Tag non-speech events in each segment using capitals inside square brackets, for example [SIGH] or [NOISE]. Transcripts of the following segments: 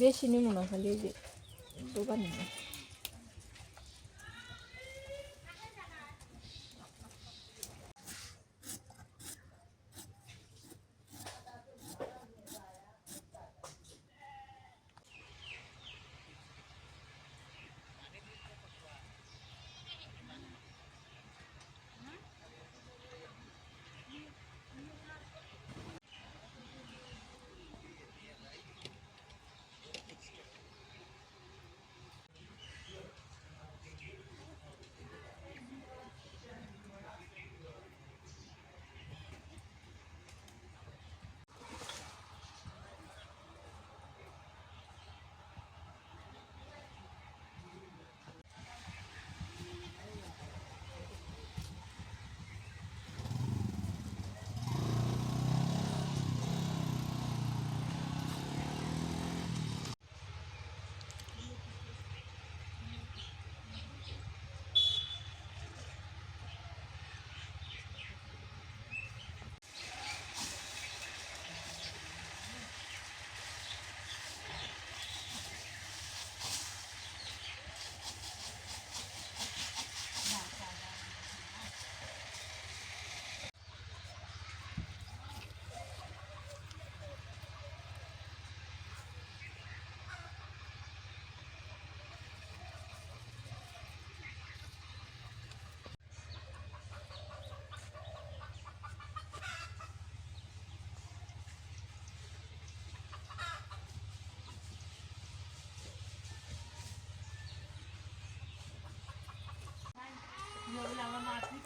বেশি নিব না খালি যে দোকান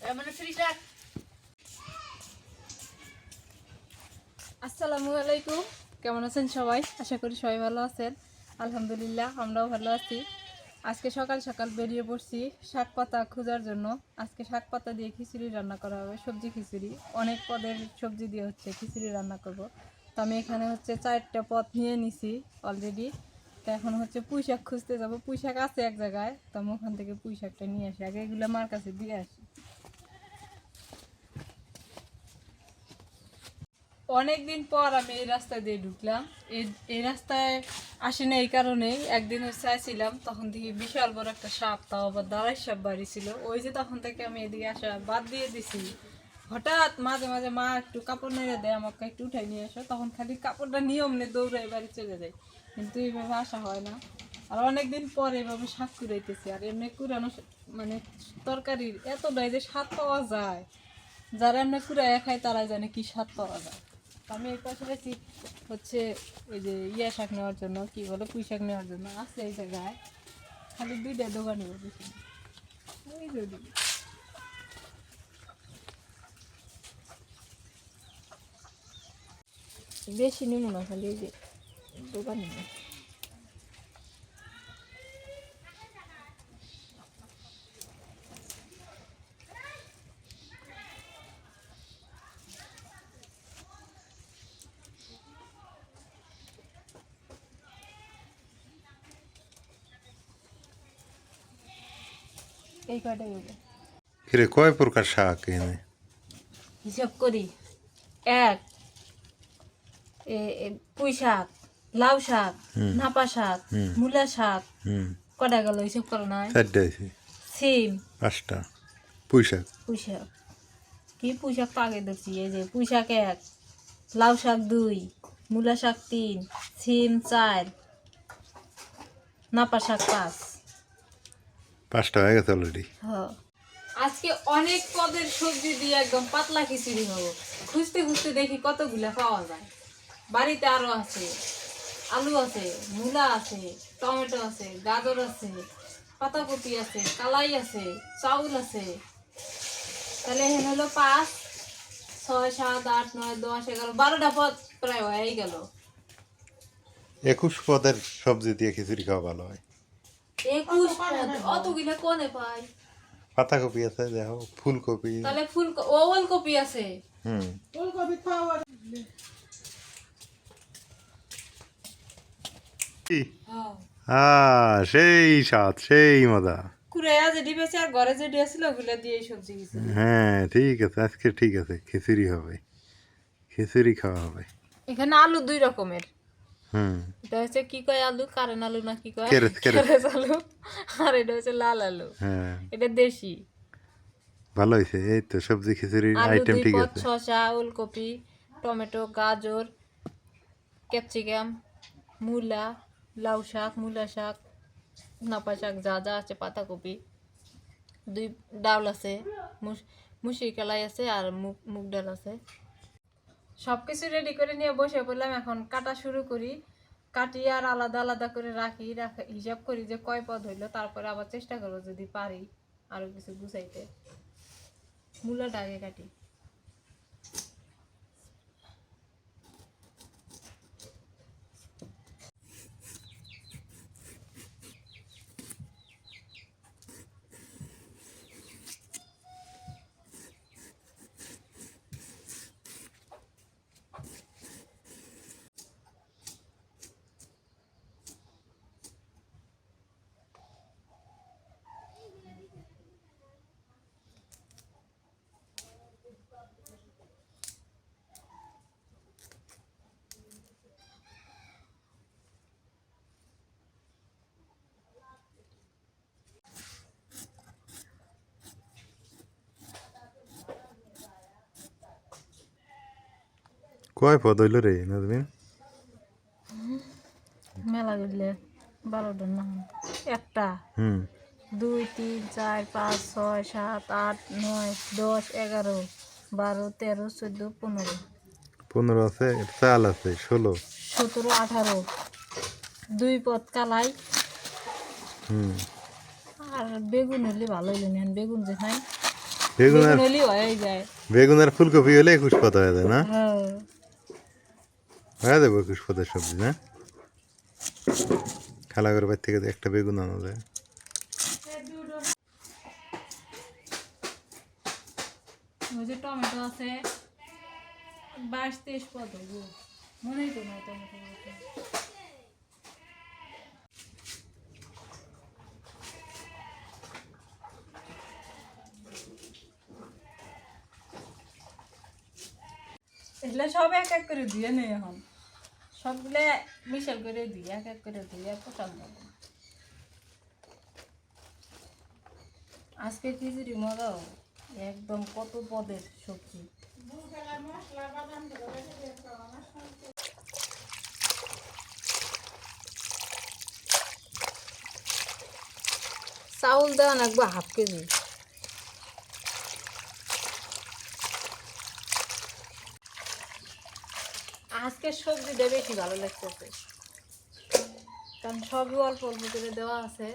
হ্যাঁ মানে আসসালামু আলাইকুম। কেমন আছেন সবাই? আশা করি সবাই ভালো আছেন। আলহামদুলিল্লাহ, আমরাও ভালো আছি। আজকে সকাল সকাল বেরিয়ে পড়ছি শাক পাতা খোঁজার জন্য। আজকে শাক পাতা দিয়ে খিচুড়ি রান্না করা হবে, সবজি খিচুড়ি। অনেক পদের সবজি দিয়ে হচ্ছে খিচুড়ি রান্না করব। তো আমি এখানে হচ্ছে চারটা পদ নিয়ে নিছি অলরেডি তো এখন হচ্ছে পুঁই শাক খুঁজতে যাব। পুঁই শাক আছে এক জায়গায়, তো আমি ওখান থেকে পুঁই শাকটা নিয়ে আসি। আগে এগুলো আমার কাছে দিয়ে আসি। অনেকদিন পর আমি এই রাস্তা দিয়ে ঢুকলাম। এই এই রাস্তায় আসি না এই কারণেই। একদিন হচ্ছে আসছিলাম তখন দেখি বিশাল বড় একটা সাপ, তাও আবার দাঁড়াই সাপ বাড়ি ছিল। ওই যে তখন থেকে আমি এদিকে আসা বাদ দিয়ে দিছি। হঠাৎ মাঝে মাঝে মা একটু কাপড় নেড়ে দেয়, আমাকে একটু উঠাই নিয়ে আসো। তখন খালি কাপড়টা নিয়ম নিয়ে দৌড়াই বাড়ি চলে যায়। কিন্তু এইভাবে আসা হয় না। আর অনেকদিন পরে এভাবে শাক কুড়াইতেছি। আর এমনি কুড়ানো মানে তরকারির এতটাই যে স্বাদ পাওয়া যায়। যারা এমনি কুড়াইয়া খায় তারা জানে কি স্বাদ পাওয়া যায়। আমি এই পাশে আছি হচ্ছে ওই যে ইয়া শাক নেওয়ার জন্য, কি বলে, পুঁই শাক নেওয়ার জন্য আছে এই জায়গায়। খালি দুইটা দোকানে ওই যদি বেশি নিব না খালি ওই যে দোকানে এই কয়টাই হবে কিরে কয় প্রকার শাক এনে? হিসাব করি। এক পুঁই শাক লাউ শাক নাপা শাক মূলা শাক কটা গেল হিসাব করো চারটে সিম। পাঁচটা। পুঁই শাক। পুঁই শাক। কি পুঁই শাক আগে দেখছি এই যে পুঁই শাক এক লাউ শাক দুই মূলা শাক তিন সিম চার নাপা শাক পাঁচ। পাঁচটা হয়ে গেছে অলরেডি হ্যাঁ। আজকে অনেক পদের সবজি দিয়ে একদম পাতলা খিচুড়ি হব। খুঁজতে খুঁজতে দেখি কতগুলা পাওয়া যায়। বাড়িতে আরও আছে। আলু আছে মূলা আছে টমেটো আছে গাজর আছে পাতাকপি আছে কালাই আছে চাউল আছে। তাহলে এখানে হলো পাঁচ ছয় সাত আট নয় দশ এগারো বারোটা পদ প্রায় হয়ে গেল। একুশ পদের সবজি দিয়ে খিচুড়ি খাওয়া ভালো হয়। একুশ পদ। অতগুলো কোনে পাই পাতাকপি আছে দেখো ফুলকপি। তাহলে ফুল ওল কপি আছে। হুম। ফুলকপি খাওয়া কি? আহ সেই স্বাদ সেই মজা। যেটি আর ঘরে যেটি আসছিল ওগুলো দিয়ে সবজি হ্যাঁ ঠিক আছে আজকে ঠিক আছে খিচুড়ি হবে। খিচুড়ি খাওয়া হবে। এখানে আলু দুই রকমের। এটা হচ্ছে কি কয় আলু? কারেন আলু না কি কয়? কেরেস, আলু। আর এটা হচ্ছে লাল আলু। হ্যাঁ। এটা দেশি। ভালো হয়েছে এই তো সবজি খিচুড়ির আইটেম ঠিক আছে। শসা ওলকপি টমেটো গাজর ক্যাপসিকাম মূলা লাউ শাক মূলা শাক নাপা শাক যা যা আছে পাতাকপি দুই ডাউল আছে মুস- মুসুরি কালাই আছে আর মুগ মুগ ডাল আছে। সব কিছু রেডি করে নিয়ে বসে পড়লাম, এখন কাটা শুরু করি। কাটি আর আলাদা আলাদা করে রাখি, রাখা হিসাব করি যে কয় পদ হইল, তারপরে আবার চেষ্টা করব যদি পারি আরও কিছু গুছাইতে। মূলাটা আগে কাটি। কয় পদ হইল রে নাজমিন? মেলা দিলে বারোটা না একটা। হুম। দুই তিন চার পাঁচ ছয় সাত আট নয় দশ এগারো বারো তেরো চোদ্দ পনেরো। পনেরো আছে চাল আছে ষোলো। সতেরো আঠারো। দুই পদ কালাই। হুম। আর বেগুন হলে ভালো হইল না বেগুন যে খাই। বেগুন হলে হয়ে যায়। বেগুন আর ফুলকপি হলে একুশ পদ হয়ে যায় না? হ্যাঁ। হয়ে যাবে একুশ পদের সবজি, না? খালা করে বাড়ি থেকে একটা বেগুন আনা যায়। টমেটো আছে। বাইশ তেইশ দিয়ে নেই এখন। সবগুলো মিশাল করে দিই, এক এক করে দিয়ে পছন্দ আজকে খিচুড়ি মজাও একদম কত পদের সবজি। চাউল দেওয়া লাগবে হাফ কেজি। আজকে দেবে বেশি ভালো লাগতেছে। কারণ সবই অল্প অল্প করে দেওয়া আছে।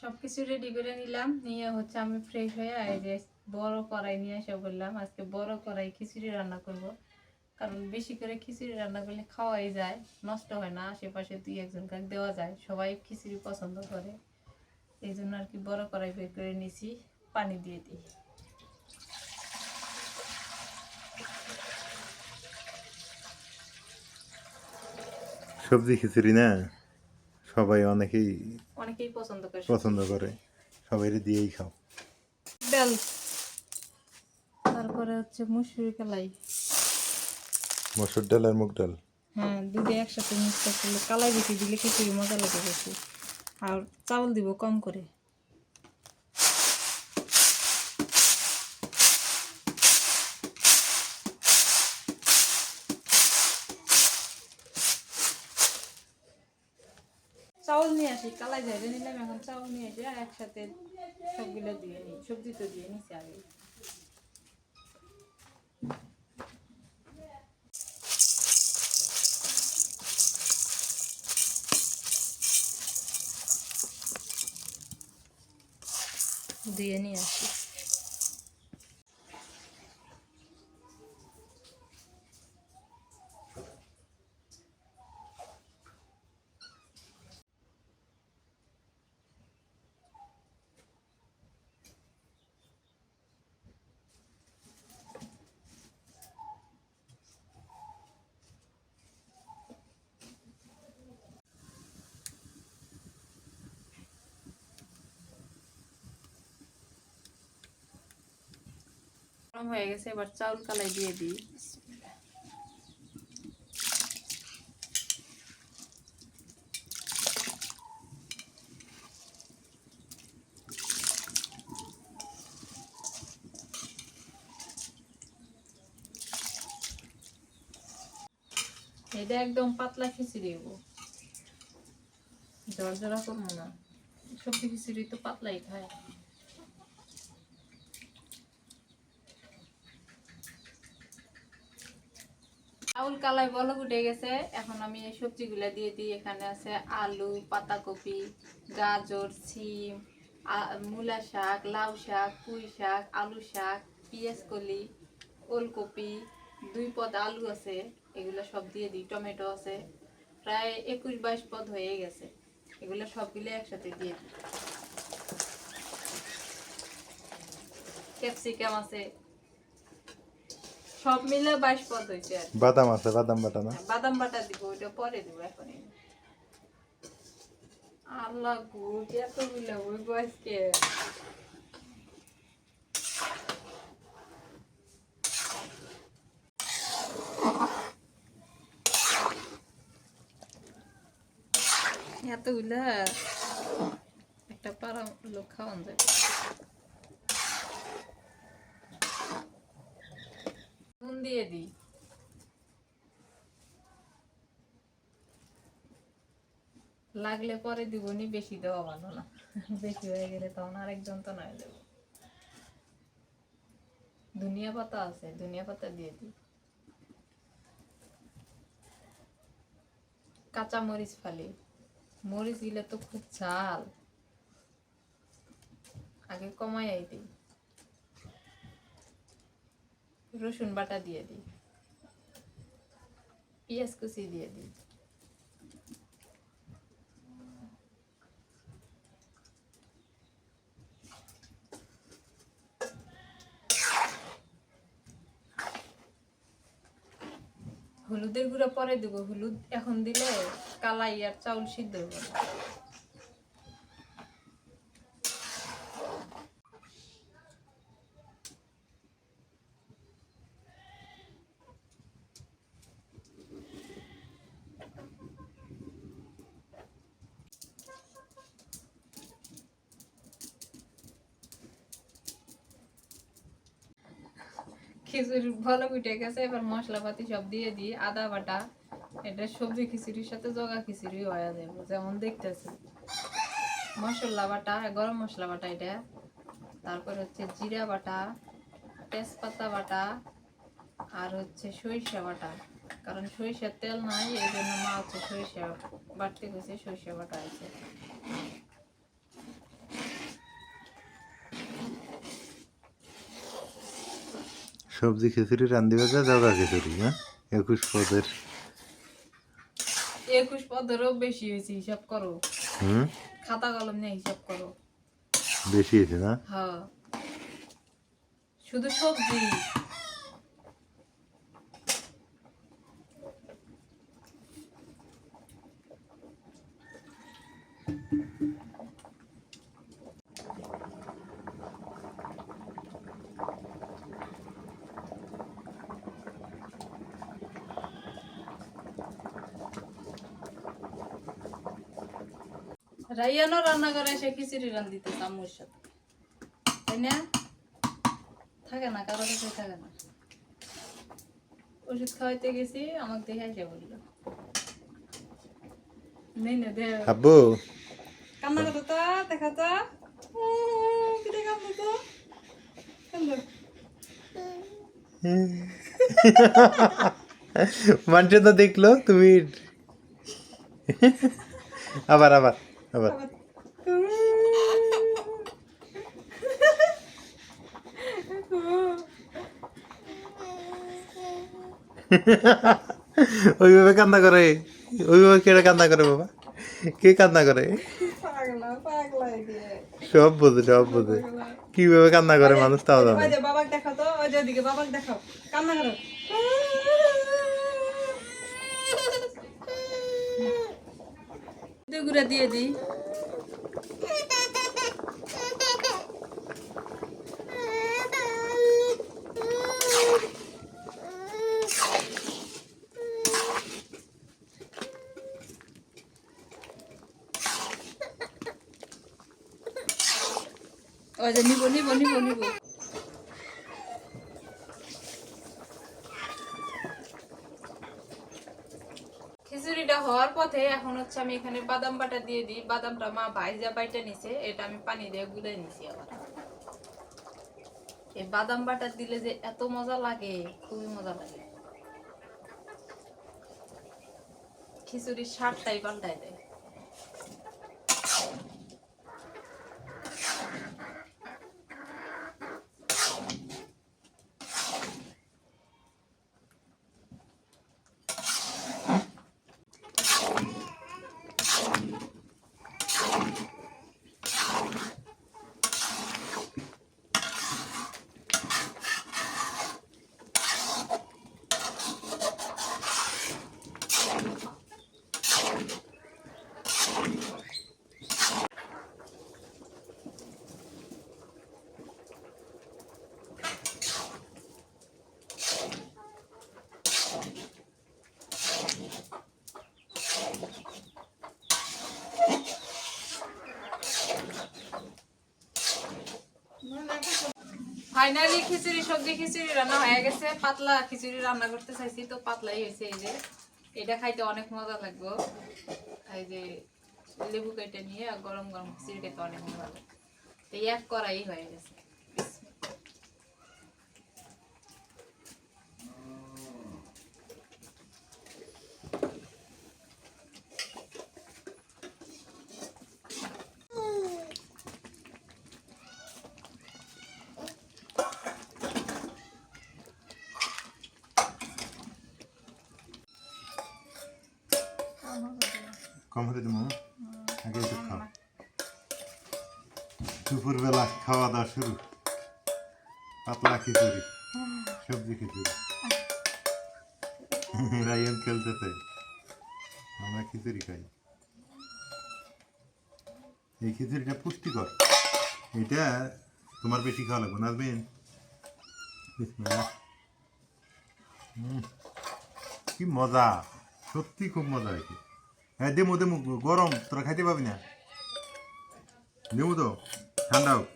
সব কিছু রেডি করে নিলাম। নিয়ে হচ্ছে আমি ফ্রেশ হয়ে যে বড় কড়াই নিয়ে এসে বললাম, আজকে বড় কড়াই খিচুড়ি রান্না করব। কারণ বেশি করে খিচুড়ি রান্না করলে খাওয়াই যায়, নষ্ট হয় না। আশেপাশে দুই একজন কাক দেওয়া যায়, সবাই খিচুড়ি পছন্দ করে। এই জন্য আর কি বড় কড়াই বের করে নিছি পানি দিয়ে দিই। সবজি খিচুড়ি না? সবাই অনেকেই অনেকেই পছন্দ করে পছন্দ করে। সবাই দিয়েই খাও। ডাল তারপরে হচ্ছে মুসুরি কালাই মসুর ডাল আর মুগ ডাল। হ্যাঁ দুটো একসাথে মিক্স করলে কালাই বেশি দিলে খিচুড়ি মজা লাগে বেশি। আর চাউল দিব কম করে। চাউল নিয়ে আসি, কালাই যাই নিলাম, এখন চাউল নিয়ে এসে একসাথে সবগুলো দিয়ে নিই, সবজি তো দিয়ে নিছি আগে দিয়ে নিয়ে আসি। গরম হয়ে গেছে, এবার চাউল কালাই দিয়ে দিই। এটা একদম পাতলা খিচুড়ি জর্জরা করব না। সবজি খিচুড়ি তো পাতলাই খায়। চাউল কালাই বলক উঠে গেছে। এখন আমি এই সবজিগুলো দিয়ে দিই। এখানে আছে আলু, পাতাকপি, গাজর, সিম মূলা শাক, লাউ শাক, পুঁই শাক, আলু শাক কলি, ওলকপি, দুই পদ আলু আছে, এগুলো সব দিয়ে দিই। টমেটো আছে, প্রায় একুশ বাইশ পদ হয়ে গেছে। এগুলো সবগুলো একসাথে দিয়ে দিই। ক্যাপসিকাম আছে সব মিলে বাইশ পদ হয়েছে আর বাদাম আছে বাদাম বাটা না? হ্যাঁ, বাদাম বাটা দিব ওইটা পরে দিব এখন। আল্লাহ গো এতগুলো ওই বয়সকে এতগুলা একটা পাড়া লোক খাওয়ান যাবে নুন দিয়ে দিই। লাগলে পরে দিবনি, বেশি দেওয়া ভালো না। বেশি হয়ে গেলে তখন আরেকজন তো নয় দেবো। ধনিয়া পাতা আছে, ধনিয়া পাতা দিয়ে দিই। কাঁচা মরিচ ফালি। মরিচ দিলে তো খুব ঝাল। আগে কমাই দিই। রসুন বাটা দিয়ে দিই। পেঁয়াজ কুচি দিয়ে দিই। হলুদের গুঁড়া পরে দেবো। হলুদ এখন দিলে কালাই আর চাউল সিদ্ধ হবে খিচুড়ি, ভালো উঠে গেছে, এবার মশলাপাতি সব দিয়ে দিই। আদা বাটা, এটা সবজি খিচুড়ির সাথে জগা খিচুড়ি হয়ে যাবে, যেমন দেখতেছি মশলা বাটা, গরম মশলা বাটা এটা। তারপর হচ্ছে জিরা বাটা, তেজপাতা বাটা, আর হচ্ছে সরিষা বাটা। কারণ সরিষার তেল নাই, এই জন্য মা হচ্ছে সরিষা বাটতে গেছে সরিষা বাটা আছে। সবজি খিচুড়ি রান্ধি ভাজা দাদা খিচুড়ি হ্যাঁ? একুশ পদের। একুশ পদেরও বেশি হয়েছে হিসাব করো। হুম? খাতা কলম নিয়ে হিসাব করো। বেশি হয়েছে না? হ্যাঁ। শুধু সবজি। রাইয়ানও রান্না করে সে খিচুড়ি রান দিতে আম্মুর সাথে। তাই না? থাকে না কারও কাছে থাকে না। ওষুধ খাওয়াইতে গেছি আমাকে দেখে এসে বলল। নেই না দে। আব্বু। কান্না করো তো দেখা তো। কিটা কান্দো তো? কান্দো। মানুষ তো দেখল তুমি আবার আবার। আবার। ওইভাবে কান্না করে। ওইভাবে কেটে কান্না করে বাবা? কে কান্না করে? সব বোঝে সব বোঝে। কীভাবে কান্না করে মানুষ তাও জানে। বাবাকে দেখো তো, ওই যে ওদিকে বাবাকে দেখো কান্না করো। দুগুড়া দিয়ে দিই। ওই যে নিব নিব নিব নিব খিচুড়িটা পথে এখন হচ্ছে আমি এখানে বাদাম বাটা দিয়ে দিই। বাদামটা মা ভাইজা বাইটা নিছে, এটা আমি পানি দিয়ে গুলাই নিছি আবার। এই বাদাম বাটা দিলে যে এত মজা লাগে, খুবই মজা লাগে। খিচুড়ির স্বাদটাই পাল্টাই দেয়। ফাইনালি খিচুড়ি, সবজি খিচুড়ি রান্না হয়ে গেছে। পাতলা খিচুড়ি রান্না করতে চাইছি, তো পাতলাই হয়েছে এই যে। এটা খাইতে অনেক মজা লাগবে। এই যে লেবু কেটে নিয়ে গরম গরম খিচুড়ি খেতে অনেক মজা লাগে। তো এই এক করাই হয়ে গেছে। কম হতে দেবো আগে একটু খাও। দুপুরবেলা খাওয়া দাওয়া শুরু। পাতলা খিচুড়ি সবজি খিচুড়ি। [LAUGHS] রায়ন খেলতেছে আমরা খিচুড়ি খাই। এই খিচুড়িটা পুষ্টিকর। এটা তোমার বেশি খাওয়া লাগবে। হুম, কি মজা! সত্যি খুব মজা হয়েছে। হ্যাঁ দেমু দেমু, গরম, তোরা খাইতে পাবি না। দেমু তো, ঠান্ডা হোক।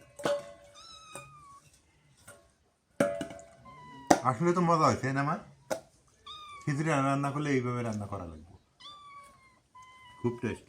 আসলে তো মজা হয়েছে, না আমার খিচুড়ি রান্না করলে এইভাবে রান্না করা লাগবে। খুব টেস্ট